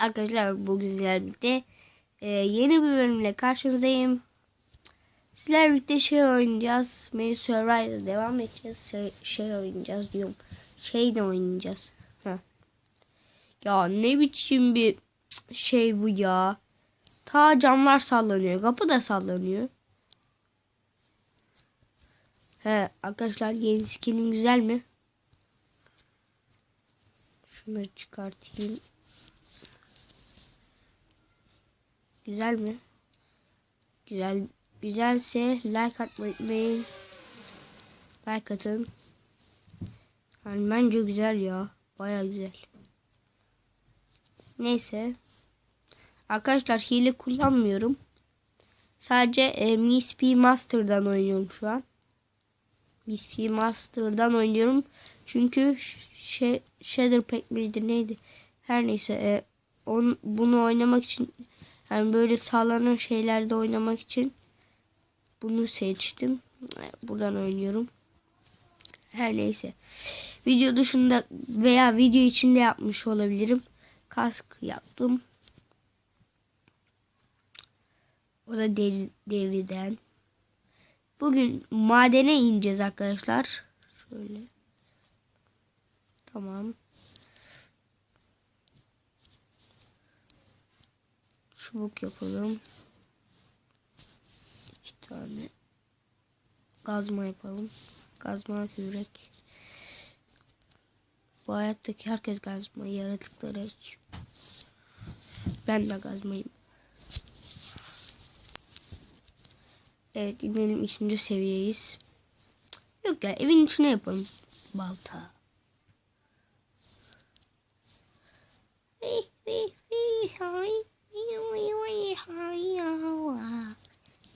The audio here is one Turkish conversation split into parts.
arkadaşlar bugün sizlerle birlikte e, yeni bir bölümle karşınızdayım. Sizlerle birlikte şey oynayacağız. Mail Survivor'a devam edeceğiz. Şey, şey oynayacağız diyorum. Şey de oynayacağız. Heh. Ya ne biçim bir şey bu ya. Ta camlar sallanıyor. Kapı da sallanıyor. He arkadaşlar yeni skinim güzel mi? Şunları çıkartayım. Güzel mi? Güzel. Güzelse like atmayı. Like atın. Yani bence güzel ya. Baya güzel. Neyse. Arkadaşlar hile kullanmıyorum. Sadece e, Miss P Master'dan oynuyorum şu an. Miss P Master'dan oynuyorum. Çünkü şey Shader Pack miydi neydi? Her neyse e, on, bunu oynamak için yani böyle sağlanan şeylerde oynamak için bunu seçtim. Buradan oynuyorum. Her neyse. Video dışında veya video içinde yapmış olabilirim. Kask yaptım. O da deri, deriden. Bugün madene ineceğiz arkadaşlar. Şöyle. Tamam. Çubuk yapalım. İki tane. Gazma yapalım. Gazma yürek. Bu hayattaki herkes gazma. Yaratıkları aç. Ben de gazmayım. Evet inelim ikinci seviyeyiz. Yok ya evin içine yapalım. Balta.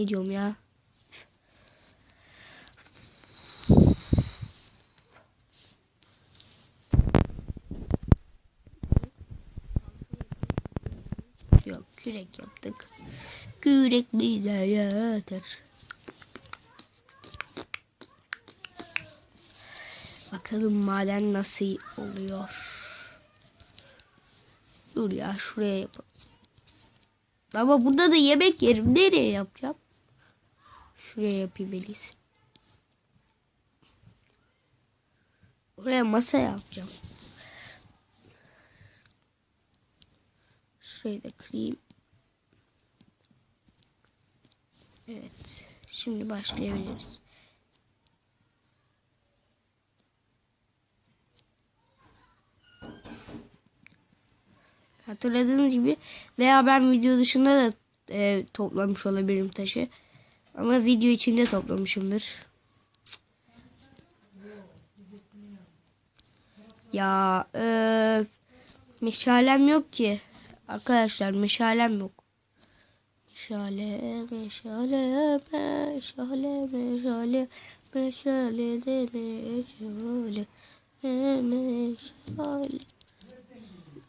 Ne diyorum ya? Yok kürek yaptık. Kürek bize yeter. Bakalım maden nasıl oluyor. Dur ya şuraya yapalım. Ama burada da yemek yerim. Nereye yapacağım? Şuraya yapayım en iyisi. Oraya masa yapacağım. Şurayı da kırayım. Evet. Şimdi başlayabiliriz. Hatırladığınız gibi veya ben video dışında da e, toplamış olabilirim taşı. Ama video içinde toplamışımdır. Ya öf. Meşalem yok ki. Arkadaşlar meşalem yok. Meşale, meşale, meşale, meşale, meşale de meşale, meşale,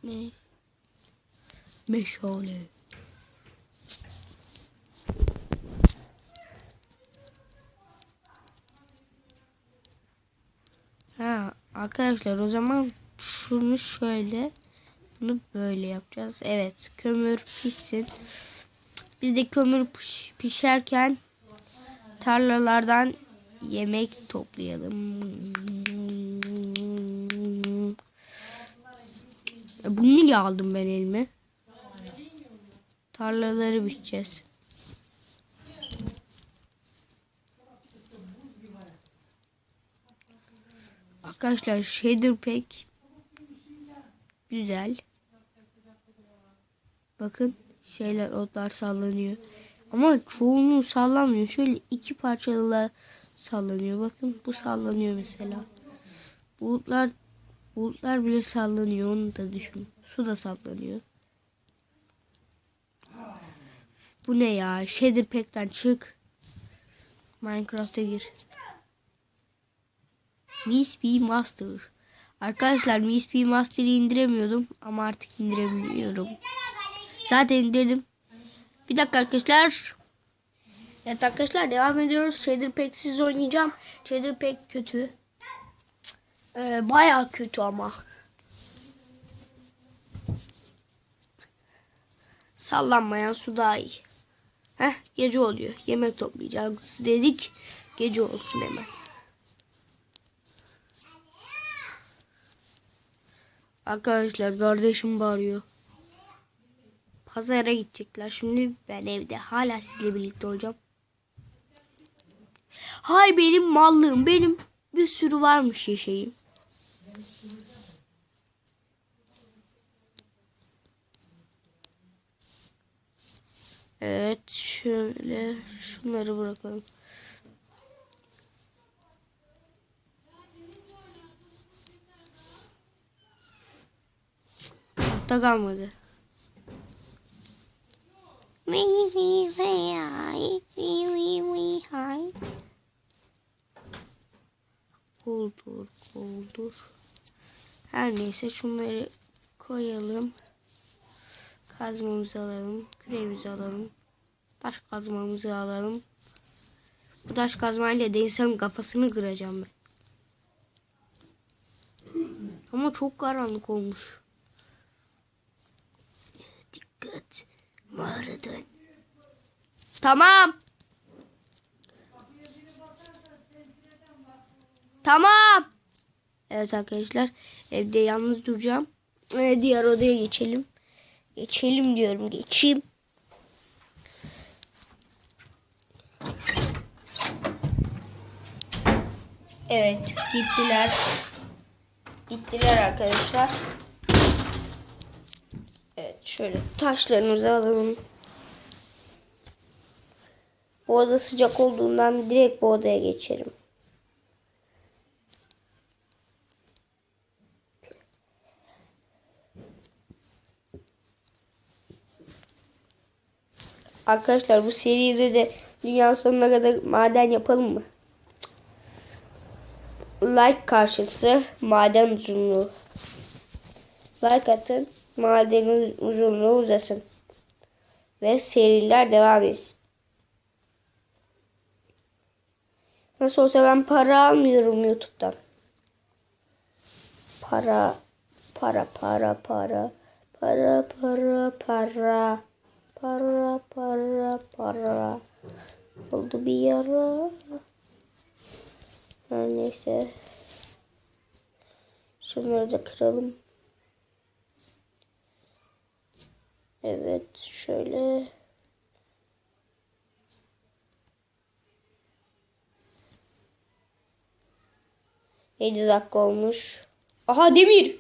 meşale. Meşale. Ha arkadaşlar o zaman şunu şöyle bunu böyle yapacağız. Evet kömür pişsin. Biz de kömür piş pişerken tarlalardan yemek toplayalım. Bunu niye aldım ben elime? Tarlaları biçeceğiz. Arkadaşlar shader pek güzel. Bakın şeyler otlar sallanıyor. Ama çoğunluğu sallanmıyor. Şöyle iki parçalılar sallanıyor. Bakın bu sallanıyor mesela. Bulutlar bulutlar bile sallanıyor. Onu da düşün. Su da sallanıyor. Bu ne ya? Shader Pack'ten çık. Minecraft'a gir. Miss P Master. Arkadaşlar Miss P Master'ı indiremiyordum ama artık indirebiliyorum. Zaten indirdim. Bir dakika arkadaşlar. Evet arkadaşlar devam ediyoruz. Shader Pack'siz oynayacağım. Shader Pack kötü. Ee, bayağı kötü ama. Sallanmayan su daha iyi. Heh gece oluyor. Yemek toplayacağız dedik. Gece olsun hemen. Arkadaşlar kardeşim bağırıyor. Pazara gidecekler. Şimdi ben evde hala sizle birlikte olacağım. Hay benim mallığım benim bir sürü varmış ya şeyim. Evet şöyle şunları bırakalım. Tahta kalmadı. Koldur, koldur. Her neyse şunları koyalım. Kazmamızı alalım. Küremizi alalım. Taş kazmamızı alalım. Bu taş kazmayla de insanın kafasını kıracağım ben. Ama çok karanlık olmuş. Dikkat. Mağaradan. Tamam. Tamam. Evet arkadaşlar. Evde yalnız duracağım. Ee, diğer odaya geçelim. Geçelim diyorum. Geçeyim. Evet. Gittiler. Gittiler arkadaşlar. Evet. Şöyle taşlarımızı alalım. Bu oda sıcak olduğundan direkt bu odaya geçelim. Arkadaşlar bu seride de dünya sonuna kadar maden yapalım mı? Like karşısı maden uzunluğu. Like atın maden uzunluğu uzasın. Ve seriler devam etsin. Nasıl olsa ben para almıyorum YouTube'dan. Para, para, para, para, para, para, para, para, para, para. Oldu bir yara. Her neyse. Şunları da kıralım. Evet, şöyle. Yedi dakika olmuş. Aha demir.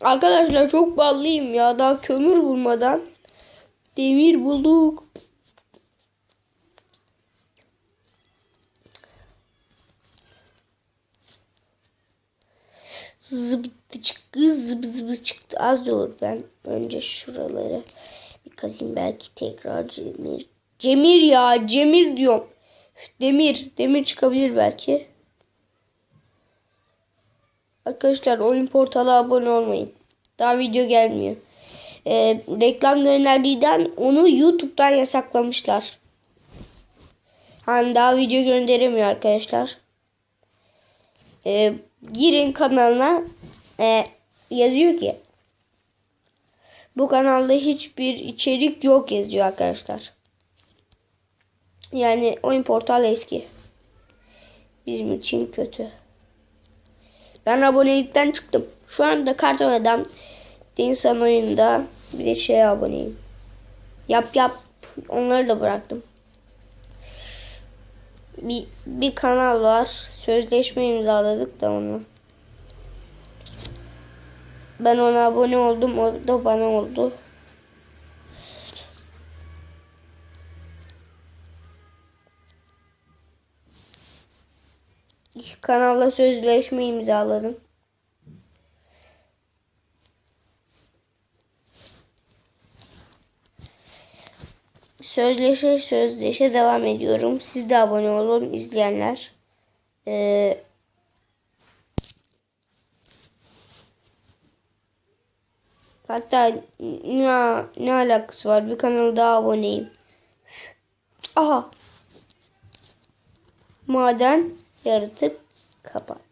Arkadaşlar çok ballıyım ya. Daha kömür bulmadan demir bulduk. Zıbıttı çıktı zıbı zıbı çıktı. Az olur ben önce şuraları bir kazayım belki tekrar Cemir. Cemir ya Cemir diyorum. Demir. Demir çıkabilir belki. Arkadaşlar oyun portala abone olmayın. Daha video gelmiyor. Ee, reklam gönderdiğinden onu YouTube'dan yasaklamışlar. Hani daha video gönderemiyor arkadaşlar. Ee, girin kanalına e, yazıyor ki bu kanalda hiçbir içerik yok yazıyor arkadaşlar. Yani oyun portal eski. Bizim için kötü. Ben abonelikten çıktım. Şu anda karton adam insan oyunda bir de şey aboneyim. Yap yap onları da bıraktım. Bir, bir kanal var. Sözleşme imzaladık da onu. Ben ona abone oldum. O da bana oldu. Kanalla sözleşme imzaladım. Sözleşe sözleşe devam ediyorum. Siz de abone olun izleyenler. Ee, hatta ne, ne alakası var? Bir kanala daha aboneyim. Aha. Maden yaratık kapat.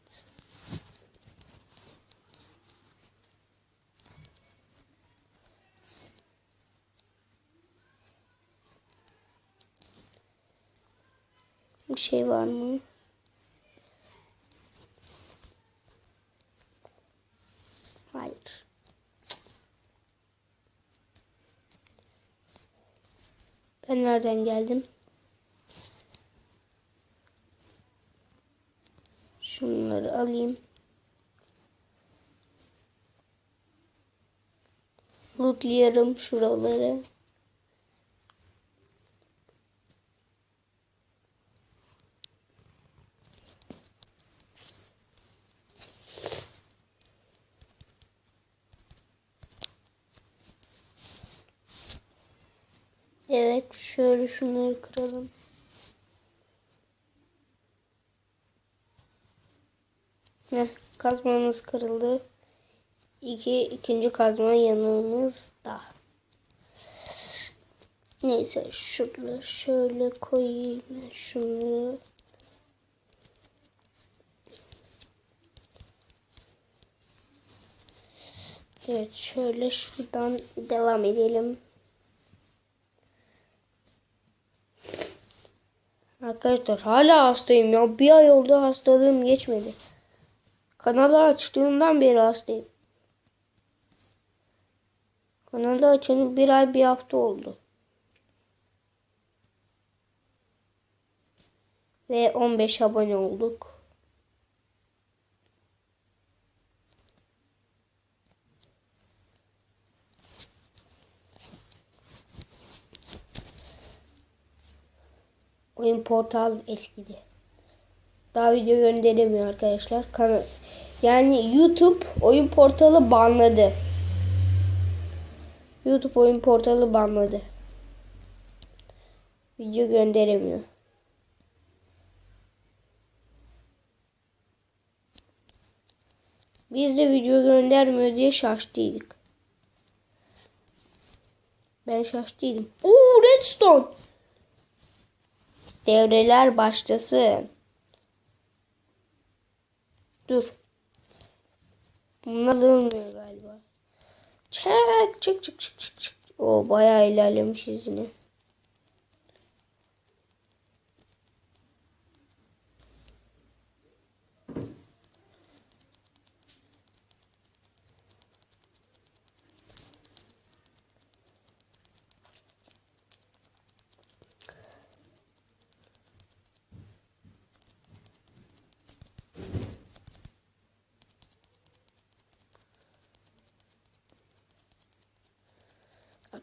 Bir şey var mı? Hayır. Ben nereden geldim? Şunları alayım. Lootlayarım şuraları. Evet şöyle şunları kıralım. Heh, kazmamız kırıldı. İki, ikinci kazma yanımızda. Neyse şurada şöyle koyayım şunu. Evet şöyle şuradan devam edelim. Arkadaşlar hala hastayım ya. Bir ay oldu hastalığım geçmedi. Kanalı açtığımdan beri hastayım. Kanalı açalı bir ay bir hafta oldu. Ve 15 abone olduk. Oyun portal eskidi. Daha video gönderemiyor arkadaşlar. Kana yani YouTube oyun portalı banladı. YouTube oyun portalı banladı. Video gönderemiyor. Biz de video göndermiyor diye şaştıydık. Ben şaştıydım. Oo redstone. Devreler başlasın. Dur. Bunlar olmuyor galiba. Çek çık çık çık çık. O bayağı ilerlemişiz yine.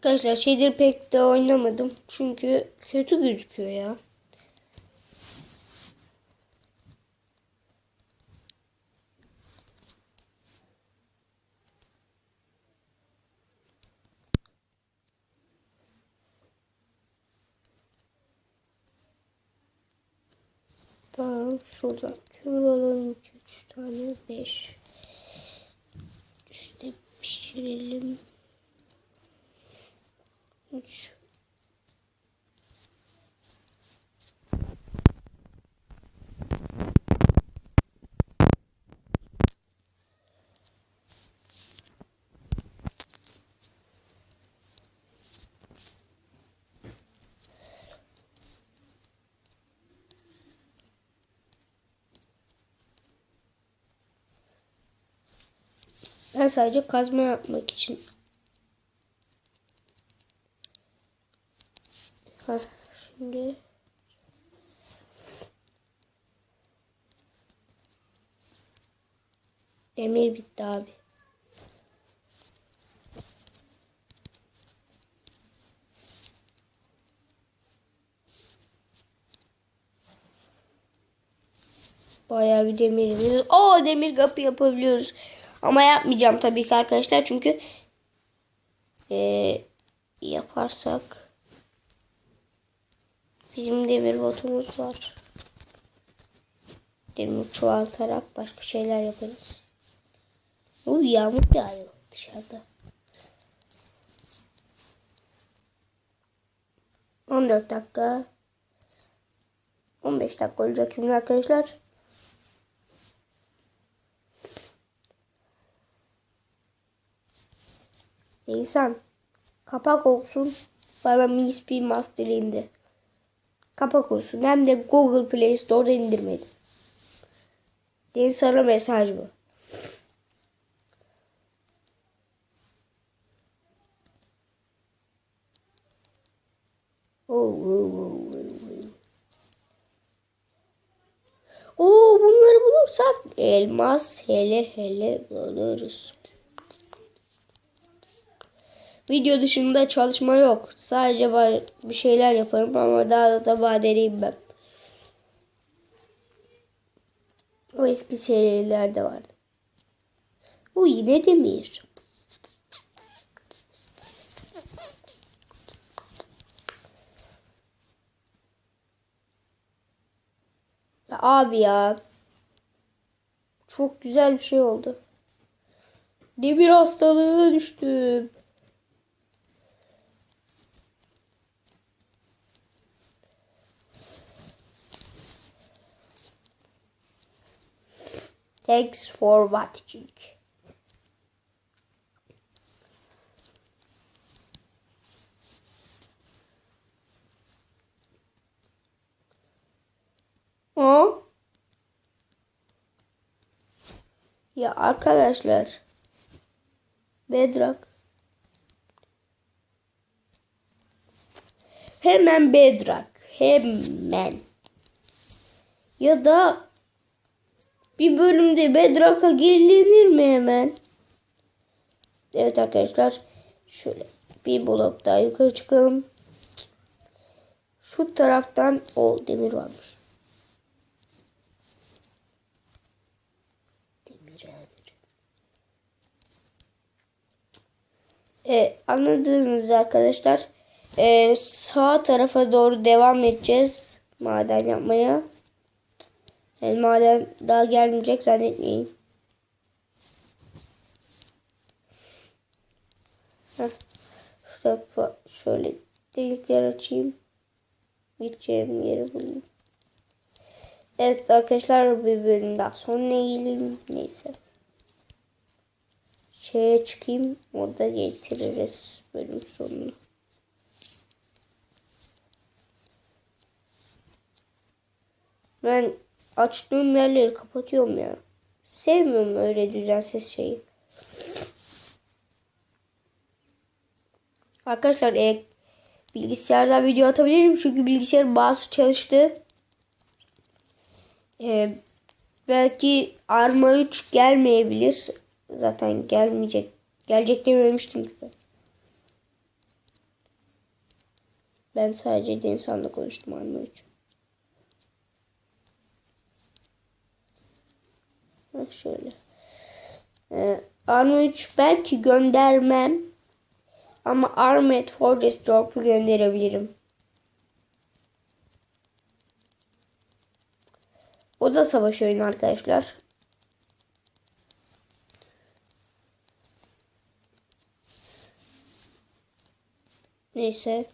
Arkadaşlar şeyleri pek de oynamadım. Çünkü kötü gözüküyor ya. Tamam şuradan kömür alalım 3 tane 5 İşte pişirelim 3 Ben sadece kazma yapmak için. Ha, şimdi demir bitti abi. Bayağı bir demirimiz. Oo demir kapı yapabiliyoruz. Ama yapmayacağım tabii ki arkadaşlar çünkü ee, yaparsak bizim demir botumuz var. Demir çoğaltarak başka şeyler yaparız. Uy yağmur yağıyor dışarıda. 14 dakika 15 dakika olacak şimdi arkadaşlar. Nisan kapak olsun bana mis bir master indi. kapak olsun. Hem de Google Play Store'da indirmedim. Deniz sana mesaj bu. Oh, oh, oh, oh, oh. Oo bunları bulursak elmas hele hele buluruz. Video dışında çalışma yok. Sadece bir şeyler yaparım ama daha da badereyim ben. O eski serilerde vardı. Bu yine demir. Abi ya. Çok güzel bir şey oldu. Demir hastalığına düştüm. Thanks for watching. O Ya arkadaşlar Bedrock. Hemen Bedrock hemen. Ya da bir bölümde Bedrock'a gerilenir mi hemen? Evet arkadaşlar. Şöyle bir blok daha yukarı çıkalım. Şu taraftan o demir varmış. Demir Evet anladınız arkadaşlar. Ee, sağ tarafa doğru devam edeceğiz maden yapmaya. Yani daha gelmeyecek zannetmeyin. Heh. Şurada şöyle delikler açayım. Gideceğim yeri bulayım. Evet arkadaşlar bir bölüm daha sonuna gelelim. Neyse. Şeye çıkayım. Orada getiririz bölüm sonunu. Ben açtığım yerleri kapatıyorum ya. Sevmiyorum öyle düzensiz şeyi. Arkadaşlar e, bilgisayarda video atabilirim çünkü bilgisayar bazı çalıştı. E, belki Arma 3 gelmeyebilir. Zaten gelmeyecek. Gelecek dememiştim ki. Ben sadece Denizhan'la konuştum Arma 3. Bak şöyle. 3 belki göndermem. Ama Armored Fortress Drop'u gönderebilirim. O da savaş oyunu arkadaşlar. Neyse.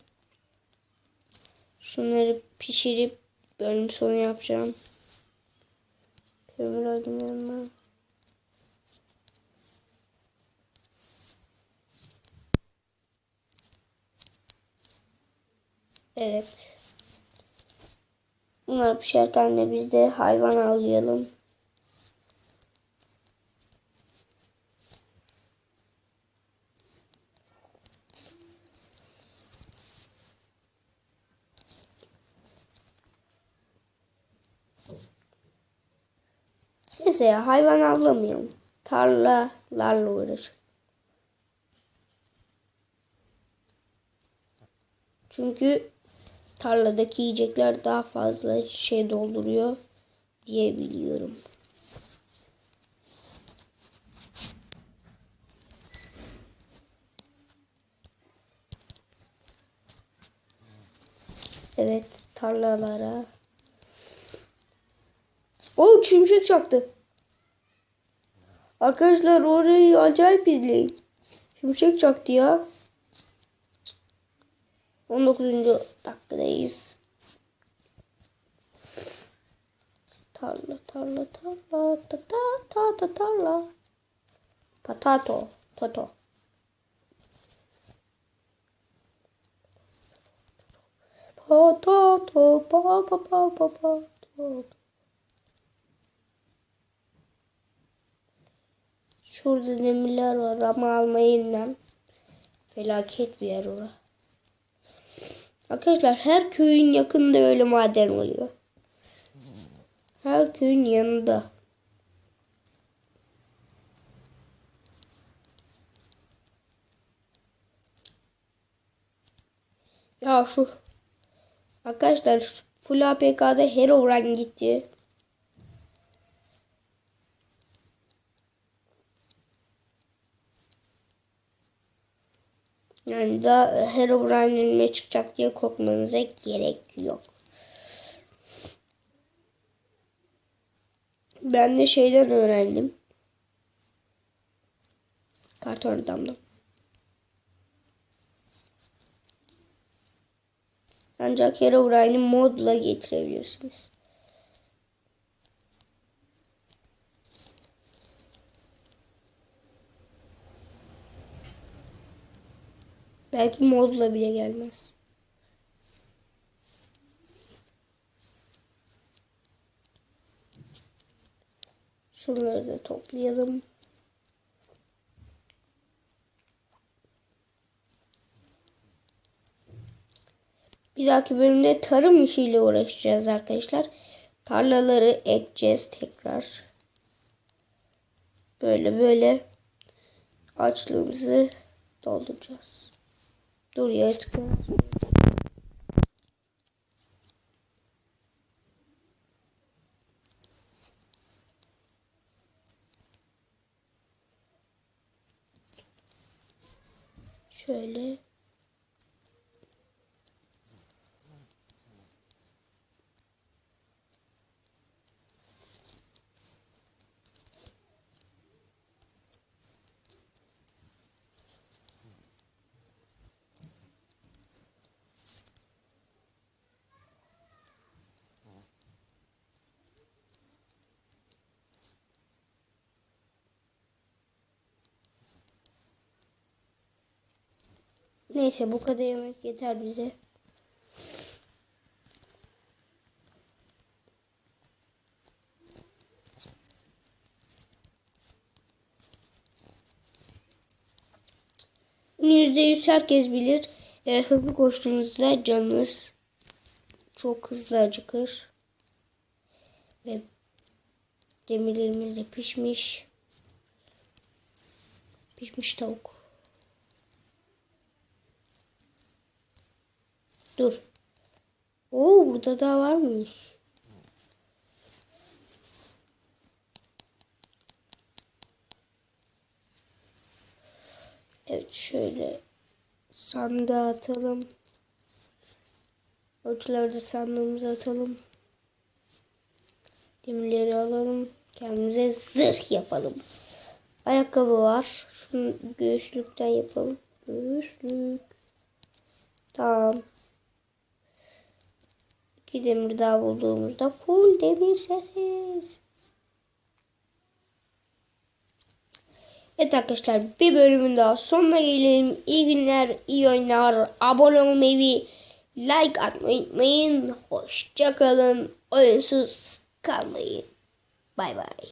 Şunları pişirip bölüm sonu yapacağım. Kömür aldım yanıma. Evet. Bunlar pişerken de biz de hayvan avlayalım. Neyse ya hayvan avlamayalım. Tarlalarla uğraşalım. Çünkü tarladaki yiyecekler daha fazla şey dolduruyor diye biliyorum. Evet tarlalara o şimşek çaktı. Arkadaşlar orayı acayip izleyin. Şimşek çaktı ya. 19. dakikadayız. Tarla tarla tarla ta ta ta ta tarla. Patato. Toto. Pa ta ta pa pa pa pa pa ta. Şurada demirler var ama almayın lan. Felaket bir yer orası. Arkadaşlar her köyün yakında öyle maden oluyor. Her köyün yanında. Ya şu arkadaşlar Full APK'da Herobrine gitti. Yani daha Herobrine önüme çıkacak diye korkmanıza gerek yok. Ben de şeyden öğrendim. Karton adamdan. Ancak Herobrine'i modla getirebilirsiniz. Belki modla bile gelmez. Şunları da toplayalım. Bir dahaki bölümde tarım işiyle uğraşacağız arkadaşlar. Tarlaları ekeceğiz tekrar. Böyle böyle açlığımızı dolduracağız. Dur ya. Neyse bu kadar yemek yeter bize. Yüzde yüz herkes bilir. E, hızlı koştuğunuzda canınız çok hızlı acıkır. Ve demirlerimiz de pişmiş. Pişmiş tavuk. Dur. Oo burada da varmış. Evet şöyle sandığa atalım. Ölçüleri de sandığımıza atalım. Demirleri alalım. Kendimize zırh yapalım. Ayakkabı var. Şunu göğüslükten yapalım. Göğüslük. Tamam. İki demir daha bulduğumuzda full demir setiz. Evet arkadaşlar bir bölümün daha sonuna gelelim. İyi günler, iyi oyunlar. Abone olmayı, like atmayı unutmayın. Hoşçakalın. Oyunsuz kalmayın. Bay bay.